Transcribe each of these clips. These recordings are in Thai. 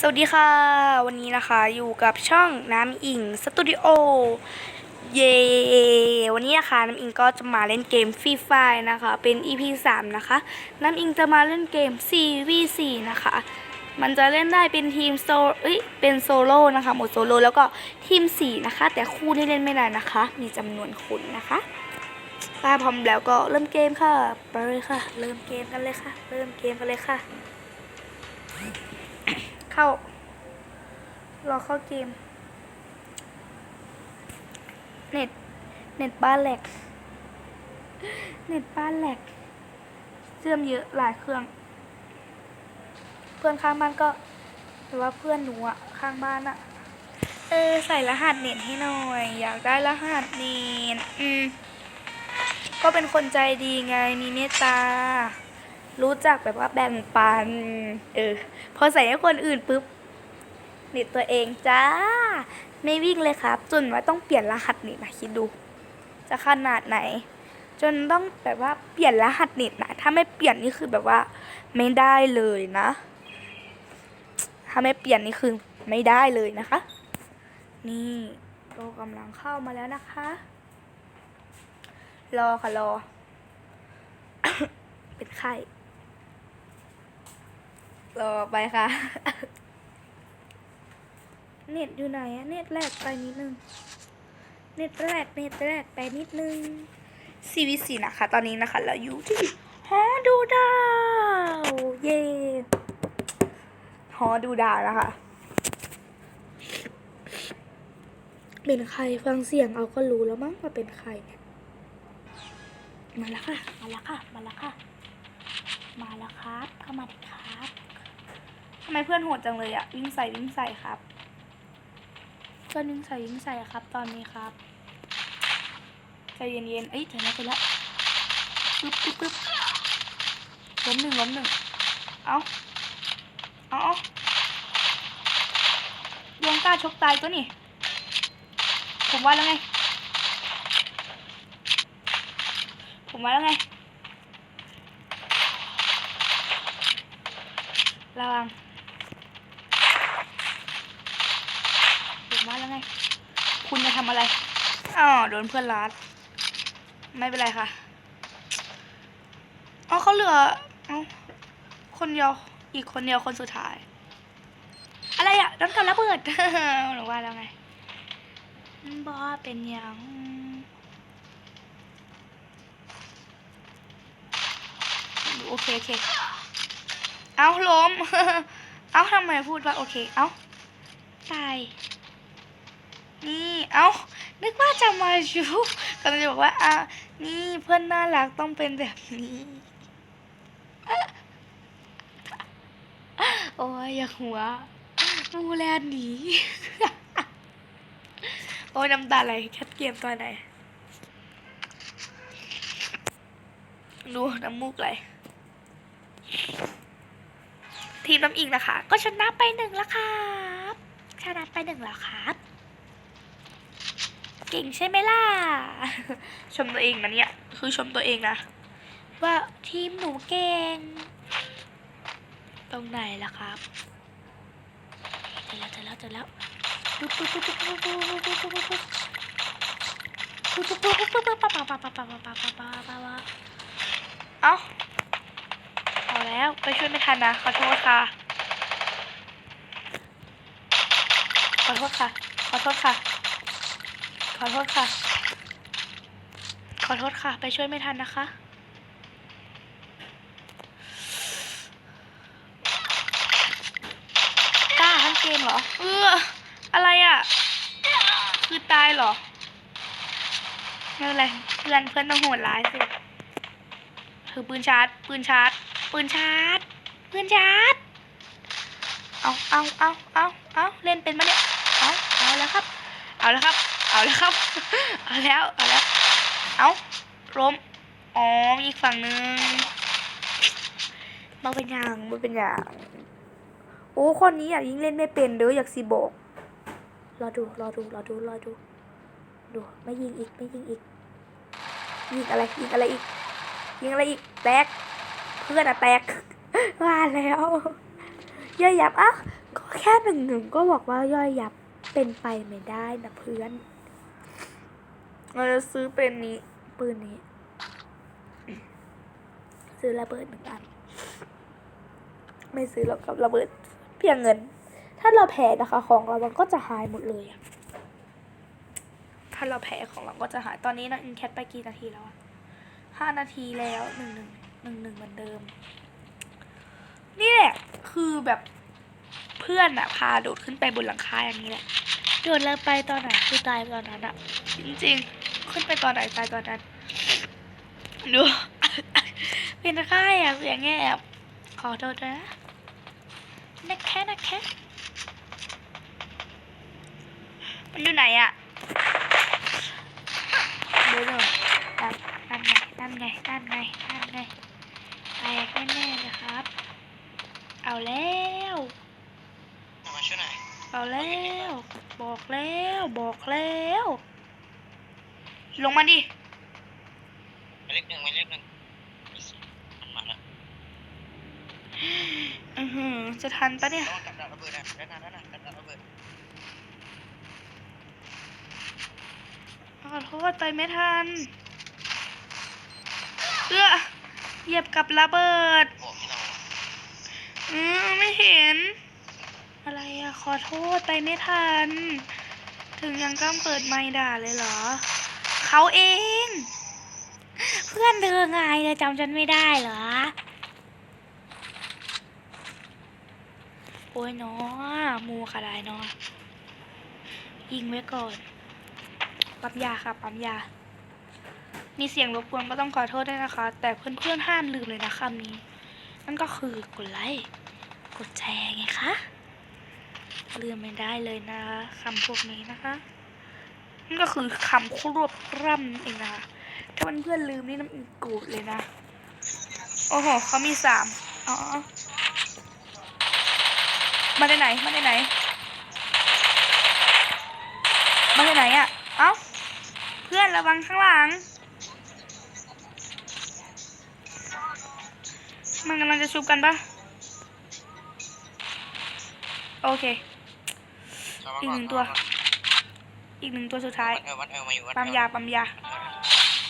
สวัสดีค่ะ วันนี้นะคะอยู่กับช่องน้ำอิงสตูดิโอเย้วันนี้นะคะน้ำอิงก็จะมาเล่นเกมฟรีไฟนะคะ เป็น EP 3 นะคะ น้ำอิงจะมาเล่นเกม 4v4 นะคะ มันจะเล่นได้เป็นทีมโซเอ้ยเป็นโซโล่นะคะหมดโซโล่แล้วก็ทีม 4 นะคะ แต่คู่ที่เล่นไม่ได้นะคะ มีจำนวนคนนะคะถ้าพร้อมแล้วก็เริ่มเกมค่ะไปเลยค่ะ เริ่มเกมกันเลยค่ะ เริ่มเกมกันเลยค่ะ เข้า รอเข้าเกม เน็ต เน็ตบ้านแหลก เน็ตบ้านแหลกเชื่อมเยอะหลายเครื่อง เพื่อนข้างบ้านก็แต่ว่าเพื่อนหนูอะข้างบ้านอะเออใส่รหัสเน็ตให้หน่อย อยากได้รหัสเน็ตอืมก็เป็นคนใจดีไงมีเมตตา รู้จักแบบว่าแบ่งปัน เออ พอใส่ให้คนอื่นปุ๊บน็ตตัวเองจ้า ไม่วิ่งเลยครับจนว่าต้องเปลี่ยนรหัสน็ตนะคิดดู จะขนาดไหน จนต้องแบบว่าเปลี่ยนรหัสน็ตนะถ้าไม่เปลี่ยนนี่คือแบบว่า ไม่ได้เลยนะ ถ้าไม่เปลี่ยนนี่คือไม่ได้เลยนะคะ นี่โลกำลังเข้ามาแล้วนะคะ รอค่ะรอ เป็นไข้ รอไปค่ะ เน็ตอยู่ไหนอะเน็ตแรกไปนิดนึง เน็ตแรกเน็ตแรกไปนิดนึง CVC นะคะ ตอนนี้นะคะ เราอยู่ที่หอดูดาว เย่หอดูดาวนะคะเป็นใครฟังเสียงเอาก็รู้แล้วมั้งว่าเป็นใครเนี่ยมาแล้วค่ะ มาแล้วค่ะ มาแล้วค่ะ มาแล้วครับ เข้ามาดิครับ ทำไมเพื่อนโหดจังเลยอะวิ่งใส่วิ่งใส่ครับ เพื่อนวิ่งใส่วิ่งใส่อะครับ ตอนนี้ครับใจเย็นๆเอ้ยเจอแล้วเจอแล้วปึ๊บปึ๊บปึ๊บล้มหนึ่งล้มหนึ่งเอาเอาเอาดวงกล้าชกตายตัวนี่ ผมว่าแล้วไง ผมว่าแล้วไงระวังผมว่าแล้วไง คุณจะทำอะไรอ๋อโดนเพื่อนรัด ไม่เป็นไรค่ะอ๋อเขาเหลือเอาคนเดียว อีกคนเดียวคนสุดท้าย อะไรอะโดนกับระเบิดหนูว่าแล้วไงบอเป็นยังโอเคโอเค เอาล้ม เอาทำไมพูดว่าโอเค เอาตาย นี่เอานึกว่าจะมาชูกำลังจะบอกว่าอะนี่เพื่อนน่ารักต้องเป็นแบบนี้ โอ้ยอยากหัวมูแลนหนีโอ้ยน้ำตาไหลแคทเกมตัวไหนดูน้ำมูกไหลทีมน้ำอิงนะคะ ก็ชนะไปหนึ่งแล้วครับ ชนะไปหนึ่งแล้วครับ เก่งใช่ไหมล่ะ ชมตัวเองนะเนี่ย คือชมตัวเองนะ ว่าทีมหนูเก่ง ตรงไหนล่ะครับเจอแล้วเจอแล้วเจอแล้วปุ๊บปุ๊บปุ๊บปุ๊บปุ๊บปุ๊บปุ๊บปุ๊บปุ๊บปุ๊บปุ๊บปุ๊บปุ๊บปุ๊บปุ๊บปั๊บปั๊บปั๊บปั๊บปั๊บปั๊บปั๊บปั๊บปั๊บเอ้าเอาแล้วไปช่วยไม่ทันนะขอโทษค่ะขอโทษค่ะขอโทษค่ะ ขอโทษค่ะ ขอโทษค่ะ ไปช่วยไม่ทันนะคะ กล้าทั้งเกมเหรอ เอออะไรอะ คือตายเหรอไม่เป็นไรเพื่อนเพื่อนต้องโหดร้ายสิ คือปืนชาร์จ ปืนชาร์จ ปืนชาร์จ ปืนชาร์จ เอาเอาเอาเอาเอาเล่นเป็นมาเนี่ย เอาเอาแล้วครับ เอาแล้วครับ เอาแล้วครับ เอาแล้ว เอาแล้ว เอาล้ม อ๋อ มีอีกฝั่งหนึ่งมันเป็นอย่างมันเป็นอย่าง โอ้ คนนี้อยากยิงเล่นไม่เป็นเด้ออยากสีบอก รอดู รอดู รอดู รอดู ดู ไม่ยิงอีก ไม่ยิงอีก ยิงอะไร ยิงอะไรอีก ยิงอะไรอีก แตก เพื่อนอะแตก ว่าแล้วเยอะหยับอะก็แค่หนึ่งหนึ่งก็บอกว่าย่อยยับเป็นไปไม่ได้นะเพื่อน เราจะซื้อเป็นนี้ปืนนี้ ซื้อระเบิดหนึ่งอัน ไม่ซื้อหรอกกับระเบิดเพียงเงิน ถ้าเราแพ้นะคะของเรามันก็จะหายหมดเลยอะถ้าเราแพ้ของเราก็จะหายตอนนี้นะอินแคทไปกี่นาทีแล้วอะห้านาทีแล้วหนึ่งหนึ่งหนึ่งหนึ่งเหมือนเดิม นี่แหละคือแบบเพื่อนอะพาโดดขึ้นไปบนหลังคาอย่างนี้แหละโดดแล้วไปตอนไหนคือตายตอนนั้นอะจริงๆ ขึ้นไปตอนไหนตายตอนนั้นดูเป็นไข้อะเสียงแงบขอโทษนะนักแค่นักแค่มันอยู่ไหนอะดูหน่อยนั่นนั่นไงนั่นไงนั่นไงนั่นไงแตกแน่ๆเลยครับ เอาแล้วมาช่วยหน่อยเอาแล้ว บอกแล้ว บอกแล้ว ลงมาดิหมายเลขหนึ่งหมายเลขหนึ่งมันมาแล้วอือหือจะทันปะเนี่ย ระวังกับดักระเบิดนะด้านหน้าด้านหน้ากับดักระเบิดขอโทษไปไม่ทัน เอื้อเหยียบกับระเบิด บอกที่เราอือไม่เห็น อะไรอะขอโทษไปไม่ทัน ถึงยังกล้าเปิดไมค์ด่าเลยเหรอ เขาเอง เพื่อนเธอไงเธอจำฉันไม่ได้เหรอ โอ้ยเนาะมูค่ะได้เนาะยิงไว้ก่อนปั๊มยาค่ะปั๊มยา มีเสียงรบกวนก็ต้องขอโทษด้วยนะคะ แต่เพื่อนๆห้ามลืมเลยนะคำนี้ นั่นก็คือกดไลค์ กดแชร์ไงคะลืมไม่ได้เลยนะคำพวกนี้นะคะ นั่นก็คือคำควบร่ำนั่นเองนะคะถ้าเพื่อนๆลืมนี่น้ำอีกกูดเลยนะ โอ้โหเขามีสามอ๋อมาได้ไหน มาได้ไหน มาได้ไหนอะ่ะ เอ้า เพื่อนระวังข้างหลัง มันกำลังจะชุบกันปะโอเค อีกหนึ่งตัว อีกหนึ่งตัวสุดท้ายวัดเอววัดเอวมาอยู่วัดปั๊มยาปั๊มยา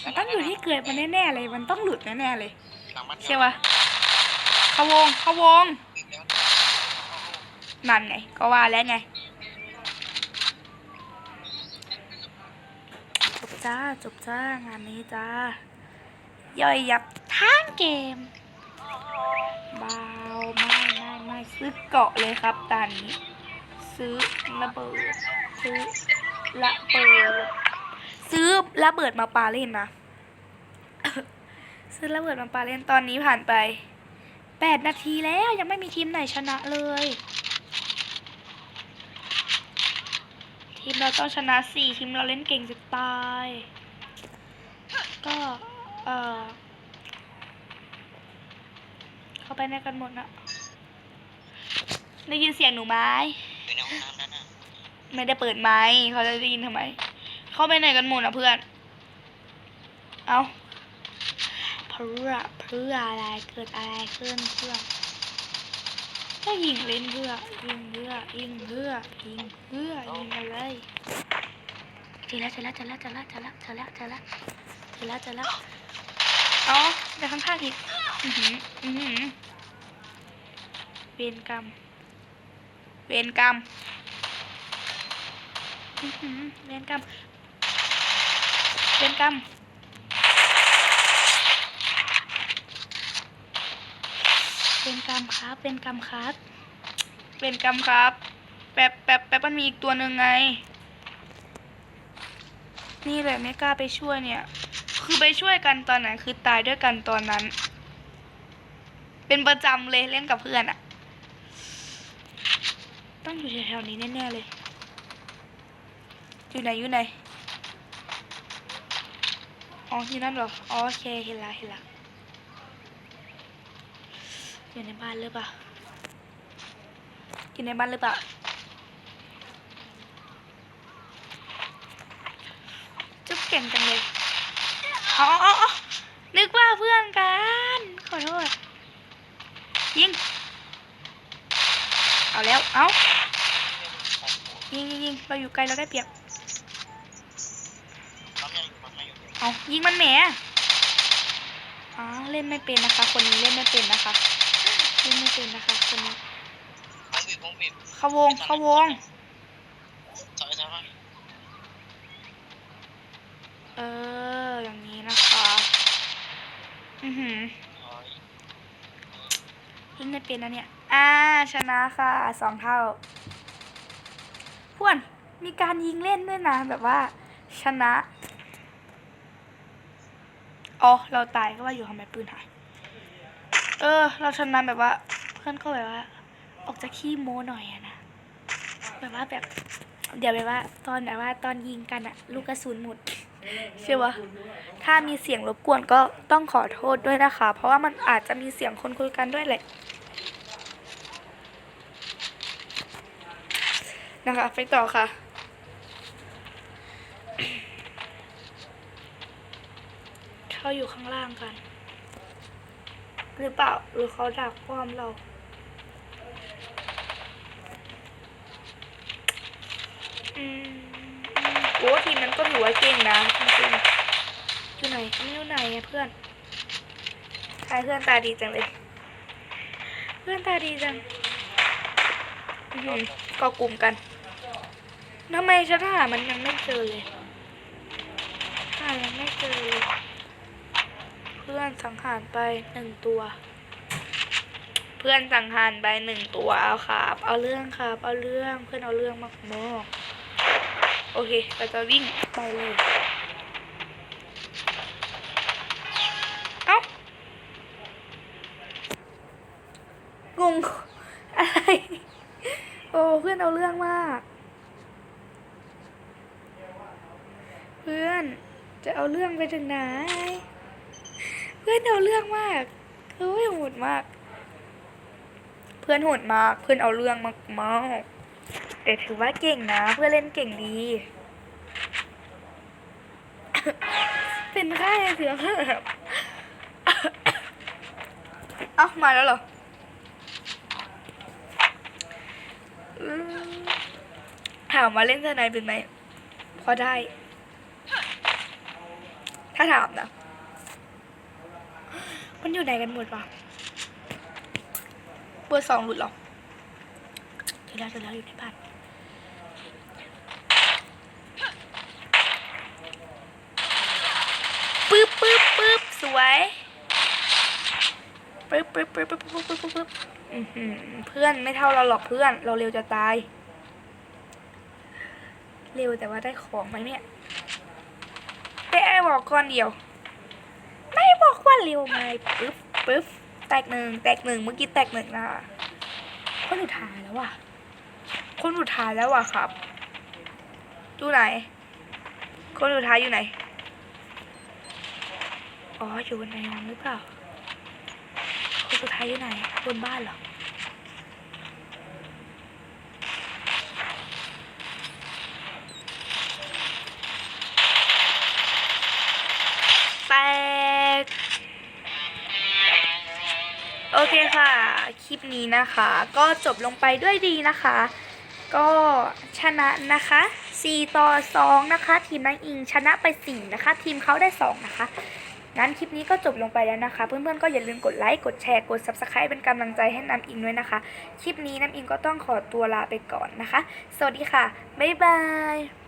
มันต้องอยู่ที่เกิดมันแน่ๆเลย มันต้องหลุดแน่ๆเลยหลังวัดเอวใช่ปะเข้าวงเข้าวงอีกแล้วนั่นไงก็ว่าแล้วไงจบจ้าจบจ้างานนี้จ้าย่อยยับทั้งเกมเบาไม่ไม่ไม่ซื้อเกาะเลยครับตอนนี้ ซื้อระเบิดซื้อ ระเบิด ซื้อระเบิดมาปาเล่นนะ ซื้อระเบิดมาปาเล่นตอนนี้ผ่านไปแปดนาทีแล้วยังไม่มีทีมไหนชนะเลย ทีมเราต้องชนะสี่ทีมเราเล่นเก่งจะตาย ก็เออเข้าไปในกันหมดนะได้ยินเสียงหนูไหม ไม่ได้เปิดไมค์เขาจะได้ยินทำไม เข้าไปไหนกันหมดอะเพื่อน เอาเพื่อเพื่ออะไรเกิดอะไรขึ้นเพื่อนก็ยิงเล่นเพื่อยิงเพื่อยิงเพื่อยิงเพื่อยิงอะไรเจอแล้วเจอแล้วเจอแล้วเจอแล้วเจอแล้วเจอแล้วเจอแล้วเจอแล้วเจอแล้วอ๋อไปข้างๆอีกอือหืออือหือเวรกรรม เวรกรรม อื้อหือเวรกรรมเวรกรรมเวรกรรมครับเวรกรรมครับเวรกรรมครับ แป๊บแป๊บแป๊บมันมีอีกตัวหนึ่งไง นี่แหละไม่กล้าไปช่วยเนี่ย คือไปช่วยกันตอนไหน คือตายด้วยกันตอนนั้น เป็นประจำเลยเล่นกับเพื่อนอะต้องอยู่แถวๆนี้แน่ๆเลย อยู่ไหนอยู่ไหนอ๋อที่นั่นเหรออ๋อโอเคเห็นละเห็นละอยู่ในบ้านหรือเปล่าอยู่ในบ้านหรือเปล่าจุ๊บเก่งจังเลยอ๋ออ๋ออ๋อนึกว่าเพื่อนกัน ขอโทษ ยิงเเอาแล้ว เอายิงยิงยิงเราอยู่ไกลเราได้เปรียบ เอายิงมันแหมอ๋อเล่นไม่เป็นนะคะ คนนี้เล่นไม่เป็นนะคะ เล่นไม่เป็นนะคะคนนี้ผมบีบผมบีบเข้าวงเข้าวงถอยถอยมาเอออย่างนี้นะคะ อือหือถอยเล่นไม่เป็นนะเนี่ย อ่า ชนะค่ะสองเท่าพวนมีการยิงเล่นด้วยนะ แบบว่าชนะ อ๋อเราตายก็ว่าอยู่ทำไมปืนหายเออ เราชนะแบบว่า เพื่อนก็แบบว่า ออกจากขี้โม้หน่อยอะนะแบบว่าแบบ เดี๋ยวแบบว่า ตอนแบบว่าตอนยิงกันอะลูกกระสุนหมดเชื่อวะถ้ามีเสียงรบกวนก็ต้องขอโทษด้วยนะคะ เพราะว่ามันอาจจะมีเสียงคนคุยกันด้วยแหละนะคะ ไปต่อค่ะ เขาอยู่ข้างล่างกัน หรือเปล่าหรือเขาดักความเราอโอ้ทีมนั้นก็ถือว่าเก่งนะจริงๆอยู่ไหนไม่อยู่ไหนอะเพื่อนใครเพื่อนตาดีจังเลย เพื่อนตาดีจังอื้อหือก็กลุ่มกันทำไมฉันหามันยังไม่เจอเลยหายังไม่เจอเลย พื่อนสังหารไปหนึ่งตัว เพื่อนสังหารไปหนึ่งตัวเอาครับ เอาเรื่องครับ เอาเรื่องเพื่อนเอาเรื่องมากมากๆโอเคเราจะวิ่งไปเลยเอ้างงอะไรโอ้เพื่อนเอาเรื่องมาก เพื่อนจะเอาเรื่องไปถึงไหน พื่อนเอาเรื่องมากเฮ้ยโหดมาก เพื่อนโหดมาก เพื่อนเอาเรื่องมากมากแต่ถือว่าเก่งนะ เพื่อนเล่นเก่งดี เป็นไข้เสือเพิ่มเอ้ามาแล้วเหรอถามว่าเล่นทนายเป็นไหมพอได้ ถ้าถามนะ มันอยู่ไหนกันหมดปะเบอร์สองหลุดหรอเจอแล้วเจอแล้วอยู่ในบ้านปึ๊บปึ๊บปึ๊บสวยปึ๊บปึ๊บปึ๊บปึ๊บปึ๊บปึ๊บปึ๊บเพื่อนไม่เท่าเราหรอกเพื่อน เราเร็วจะตาย เร็วแต่ว่าได้ของไหมเนี่ยไป้ไอ้บอกก้อนเดียว เร็วไงปึ๊บปึ๊บแตกหนึ่งแตกหนึ่งเมื่อกี้แตกหนึ่งนะคนสุดท้ายแล้วว่ะ คนสุดท้ายแล้วว่ะครับอยู่ไหน คนสุดท้ายอยู่ไหน อ๋ออยู่บนไหนนหรือเปล่าคนสุดท้ายอยู่ไหนบนบ้านเหรอ ค่ะ คลิปนี้นะคะ ก็จบลงไปด้วยดีนะคะ ก็ชนะนะคะ 4 ต่อ 2 นะคะ ทีมนางอิงชนะไป 4 นะคะ ทีมเขาได้ 2 นะคะ งั้นคลิปนี้ก็จบลงไปแล้วนะคะ เพื่อนๆก็อย่าลืมกดไลค์ กดแชร์ กด Subscribe เป็นกำลังใจให้น้ำอิงด้วยนะคะ คลิปนี้น้ำอิงก็ต้องขอตัวลาไปก่อนนะคะ สวัสดีค่ะ บ๊ายบาย